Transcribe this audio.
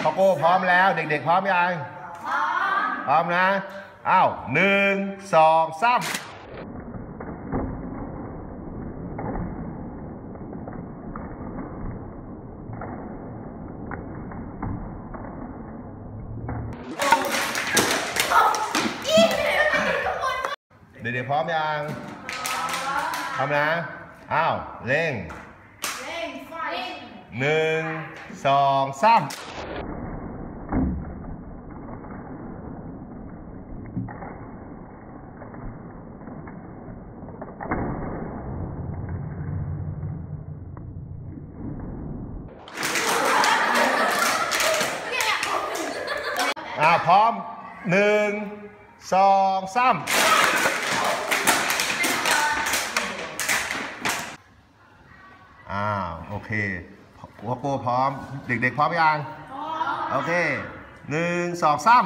พ่อโก้พร้อมแล้ว เด็กๆ พร้อมยังพร้อมนะ อ้าวหนึ่งสองสามเด็กๆพร้อมยังพร้อมนะ อ้าว เร่งเร่งไฟหนึ่งสองสาม อ่าพร้อมหนึ่งสองสามอ้าวโอเคหัวโปพร้อม เด็กๆพร้อมยังโอเคหนึ่งสองสาม